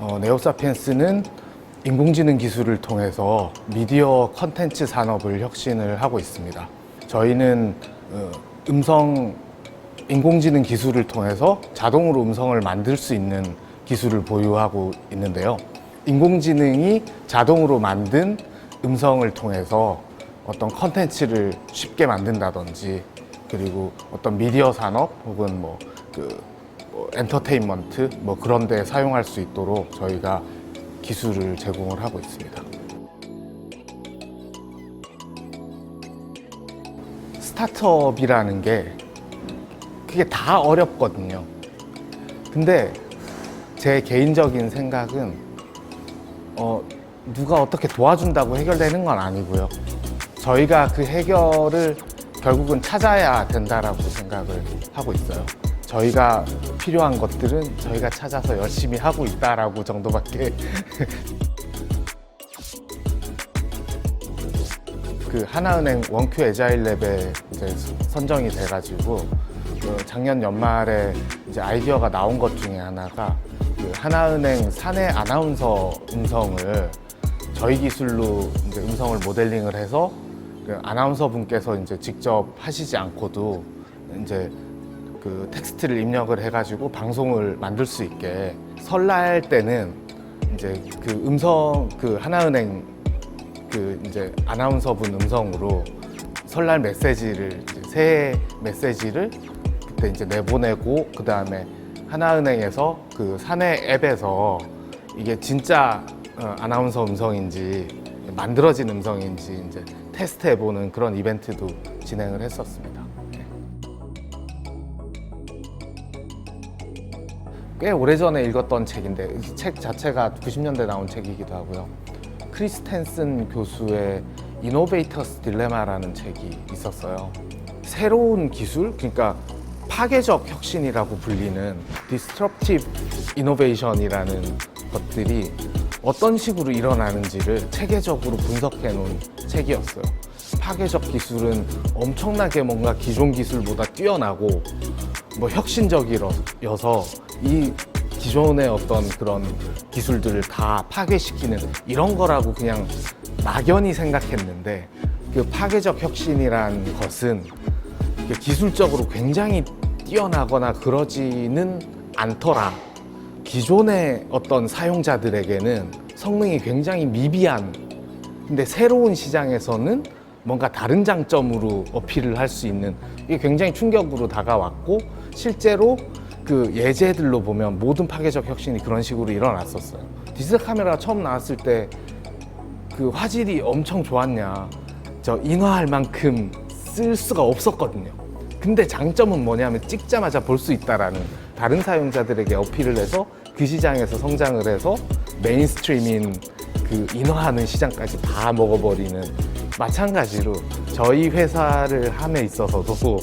어, 네오사피엔스는 인공지능 기술을 통해서 미디어 컨텐츠 산업을 혁신을 하고 있습니다. 저희는 어, 음성 인공지능 기술을 통해서 자동으로 음성을 만들 수 있는 기술을 보유하고 있는데요. 인공지능이 자동으로 만든 음성을 통해서 어떤 컨텐츠를 쉽게 만든다든지 그리고 어떤 미디어 산업 혹은 뭐 그 엔터테인먼트 뭐 그런 데 사용할 수 있도록 저희가 기술을 제공을 하고 있습니다. 스타트업이라는 게 그게 다 어렵거든요. 근데 제 개인적인 생각은 어, 누가 어떻게 도와준다고 해결되는 건 아니고요. 저희가 그 해결을 결국은 찾아야 된다라고 생각을 하고 있어요. 저희가 필요한 것들은 저희가 찾아서 열심히 하고 있다라고 정도밖에. 그 하나은행 원큐 에자일 랩에 이제 선정이 돼가지고 그 작년 연말에 이제 아이디어가 나온 것 중에 하나가 그 하나은행 사내 아나운서 음성을 저희 기술로 이제 음성을 모델링을 해서 그 아나운서 분께서 이제 직접 하시지 않고도 이제 그 텍스트를 입력을 해가지고 방송을 만들 수 있게 설날 때는 이제 그 음성 그 하나은행 그 이제 아나운서분 음성으로 설날 메시지를 이제 새해 메시지를 그때 이제 내보내고 그 다음에 하나은행에서 그 사내 앱에서 이게 진짜 어, 아나운서 음성인지 만들어진 음성인지 이제 테스트해보는 그런 이벤트도 진행을 했었습니다. 꽤 오래전에 읽었던 책인데 이책 자체가 90년대 나온 책이기도 하고요. 크리스텐슨 교수의 이노베이터스 딜레마라는 책이 있었어요. 새로운 기술, 그러니까 파괴적 혁신이라고 불리는 디스트럽티브 이노베이션이라는 것들이 어떤 식으로 일어나는지를 체계적으로 분석해 놓은 책이었어요. 파괴적 기술은 엄청나게 뭔가 기존 기술보다 뛰어나고 뭐 혁신적이어서 이 기존의 어떤 그런 기술들을 다 파괴시키는 이런 거라고 그냥 막연히 생각했는데 그 파괴적 혁신이란 것은 기술적으로 굉장히 뛰어나거나 그러지는 않더라. 기존의 어떤 사용자들에게는 성능이 굉장히 미비한 근데 새로운 시장에서는 뭔가 다른 장점으로 어필을 할 수 있는 이게 굉장히 충격으로 다가왔고 실제로 그 예제들로 보면 모든 파괴적 혁신이 그런 식으로 일어났었어요. 디지털 카메라가 처음 나왔을 때 그 화질이 엄청 좋았냐 저 인화할 만큼 쓸 수가 없었거든요. 근데 장점은 뭐냐면 찍자마자 볼 수 있다라는 다른 사용자들에게 어필을 해서 그 시장에서 성장을 해서 메인스트림인 그 인화하는 시장까지 다 먹어버리는 마찬가지로 저희 회사를 함에 있어서도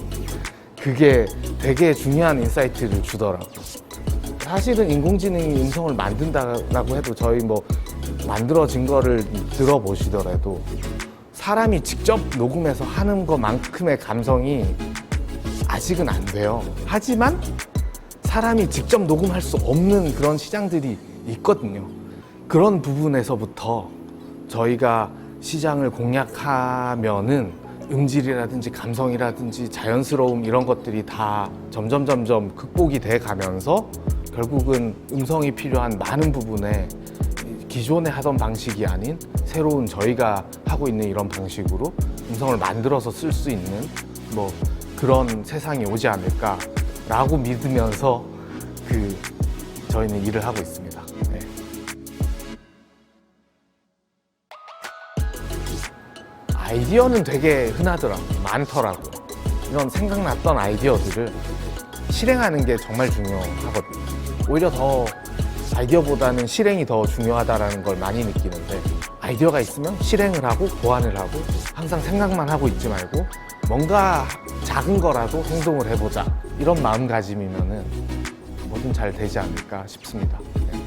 그게 되게 중요한 인사이트를 주더라고요. 사실은 인공지능이 음성을 만든다라고 해도 저희 뭐 만들어진 거를 들어보시더라도 사람이 직접 녹음해서 하는 것만큼의 감성이 아직은 안 돼요. 하지만 사람이 직접 녹음할 수 없는 그런 시장들이 있거든요. 그런 부분에서부터 저희가 시장을 공략하면은 음질이라든지 감성이라든지 자연스러움 이런 것들이 다 점점 점점 극복이 돼 가면서 결국은 음성이 필요한 많은 부분에 기존에 하던 방식이 아닌 새로운 저희가 하고 있는 이런 방식으로 음성을 만들어서 쓸 수 있는 뭐 그런 세상이 오지 않을까라고 믿으면서 그 저희는 일을 하고 있습니다. 네. 아이디어는 되게 흔하더라고요. 많더라고요. 이런 생각났던 아이디어들을 실행하는 게 정말 중요하거든요. 오히려 더 아이디어보다는 실행이 더 중요하다라는 걸 많이 느끼는데 아이디어가 있으면 실행을 하고 보완을 하고 항상 생각만 하고 있지 말고 뭔가 작은 거라도 행동을 해보자 이런 마음가짐이면은 뭐든 잘 되지 않을까 싶습니다. 네.